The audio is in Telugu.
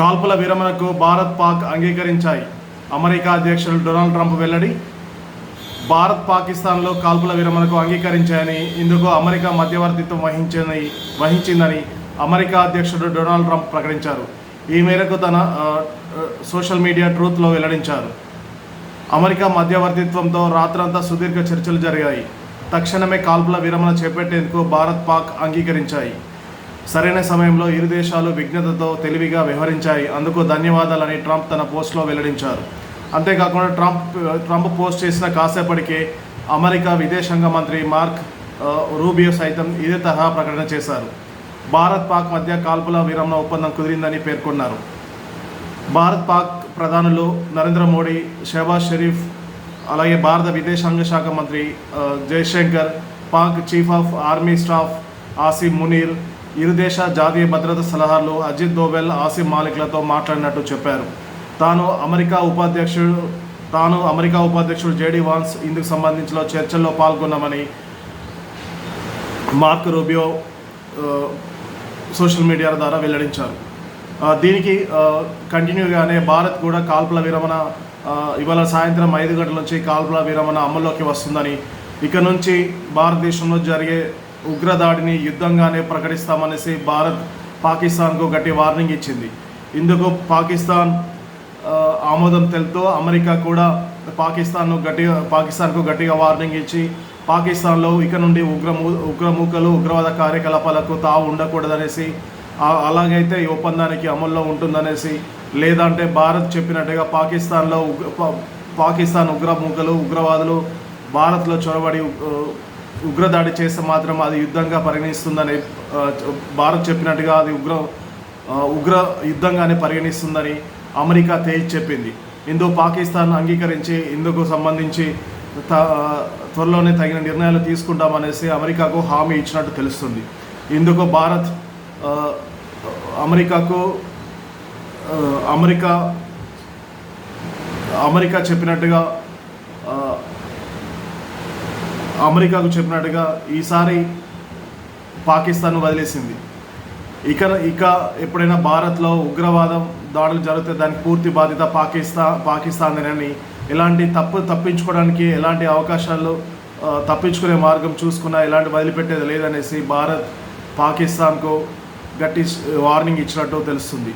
కాల్పుల విరమణకు భారత్ పాక్ అంగీకరించాయి. అమెరికా అధ్యక్షుడు డొనాల్డ్ ట్రంప్ వెల్లడి భారత్ పాకిస్తాన్లో కాల్పుల విరమణకు అంగీకరించాయని ఇందుకు అమెరికా మధ్యవర్తిత్వం వహించని వహించిందని అమెరికా అధ్యక్షుడు డొనాల్డ్ ట్రంప్ ప్రకటించారు. ఈ మేరకు తన సోషల్ మీడియా ట్రూత్లో వెల్లడించారు. అమెరికా మధ్యవర్తిత్వంతో రాత్రంతా సుదీర్ఘ చర్చలు జరిగాయి. తక్షణమే కాల్పుల విరమణ చేపట్టేందుకు భారత్ పాక్ అంగీకరించాయి. సరైన సమయంలో ఇరు దేశాలు విఘ్నతతో తెలివిగా వ్యవహరించాయి. అందుకు ధన్యవాదాలని ట్రంప్ తన పోస్ట్లో వెల్లడించారు. అంతేకాకుండా ట్రంప్ ట్రంప్ పోస్ట్ చేసిన కాసేపటికే అమెరికా విదేశాంగ మంత్రి మార్క్ రూబియో సైతం ఇదే తరహా ప్రకటన చేశారు. భారత్ పాక్ మధ్య కాల్పుల విరమణ ఒప్పందం కుదిరిందని పేర్కొన్నారు. భారత్ పాక్ ప్రధానులు నరేంద్ర మోడీ షెహబాజ్ షరీఫ్ అలాగే భారత విదేశాంగ శాఖ మంత్రి Jaishankar Pak chief of army staff Asif Munir ఇరు దేశ జాతీయ భద్రతా సలహాలు అజిత్ దోవెల్ ఆసిఫ్ మాలిక్లతో మాట్లాడినట్టు చెప్పారు. తాను అమెరికా ఉపాధ్యక్షుడు తాను అమెరికా ఉపాధ్యక్షుడు జేడీ వాన్స్ ఇందుకు సంబంధించిన చర్చల్లో పాల్గొన్నామని మార్క్ రూబియో సోషల్ మీడియా ద్వారా వెల్లడించారు. దీనికి కంటిన్యూగానే భారత్ కూడా కాల్పుల విరమణ ఇవాళ సాయంత్రం ఐదు గంటల నుంచి కాల్పుల విరమణ అమల్లోకి వస్తుందని ఇక నుంచి భారతదేశంలో జరిగే ఉగ్రదాడిని యుద్ధంగానే ప్రకటిస్తామనేసి భారత్ పాకిస్తాన్కు గట్టి వార్నింగ్ ఇచ్చింది. ఇందుకు పాకిస్తాన్ ఆమోదం తెలుపుతూ అమెరికా కూడా పాకిస్తాన్ను గట్టిగా పాకిస్తాన్కు గట్టిగా వార్నింగ్ ఇచ్చి పాకిస్తాన్లో ఇక నుండి ఉగ్రమూ ఉగ్రమూకలు ఉగ్రవాద కార్యకలాపాలకు తావు ఉండకూడదనేసి అలాగైతే ఈ ఒప్పందానికి అమల్లో ఉంటుందనేసి లేదంటే భారత్ చెప్పినట్టుగా పాకిస్తాన్లో ఉగ్ర పాకిస్తాన్ ఉగ్రమూకలు ఉగ్రవాదులు భారత్లో చొరబడి ఉగ్రదాడి చేస్తే మాత్రం అది యుద్ధంగా పరిగణిస్తుందని భారత్ చెప్పినట్టుగా అది ఉగ్ర ఉగ్ర యుద్ధంగానే పరిగణిస్తుందని అమెరికా తేల్చి చెప్పింది. ఇందుకు పాకిస్తాన్ అంగీకరించి ఇందుకు సంబంధించి త- త్వరలోనే తగిన నిర్ణయాలు తీసుకుంటామనేసి అమెరికాకు హామీ ఇచ్చినట్టు తెలుస్తుంది. ఇందుకు భారత్ అమెరికాకు అమెరికా అమెరికా చెప్పినట్టుగా అమెరికాకు చెప్పినట్టుగా ఈసారి పాకిస్తాన్ వదిలేసింది. ఇక ఇక ఎప్పుడైనా భారత్లో ఉగ్రవాదం దాడులు జరిగితే దానికి పూర్తి బాధ్యత పాకిస్తాన్ పాకిస్తాన్దేనని ఎలాంటి తప్పు తప్పించుకోవడానికి ఎలాంటి అవకాశాలు తప్పించుకునే మార్గం చూసుకున్నా ఎలాంటి వదిలిపెట్టేది లేదనేసి భారత్ పాకిస్తాన్కు గట్టి వార్నింగ్ ఇచ్చినట్టు తెలుస్తుంది.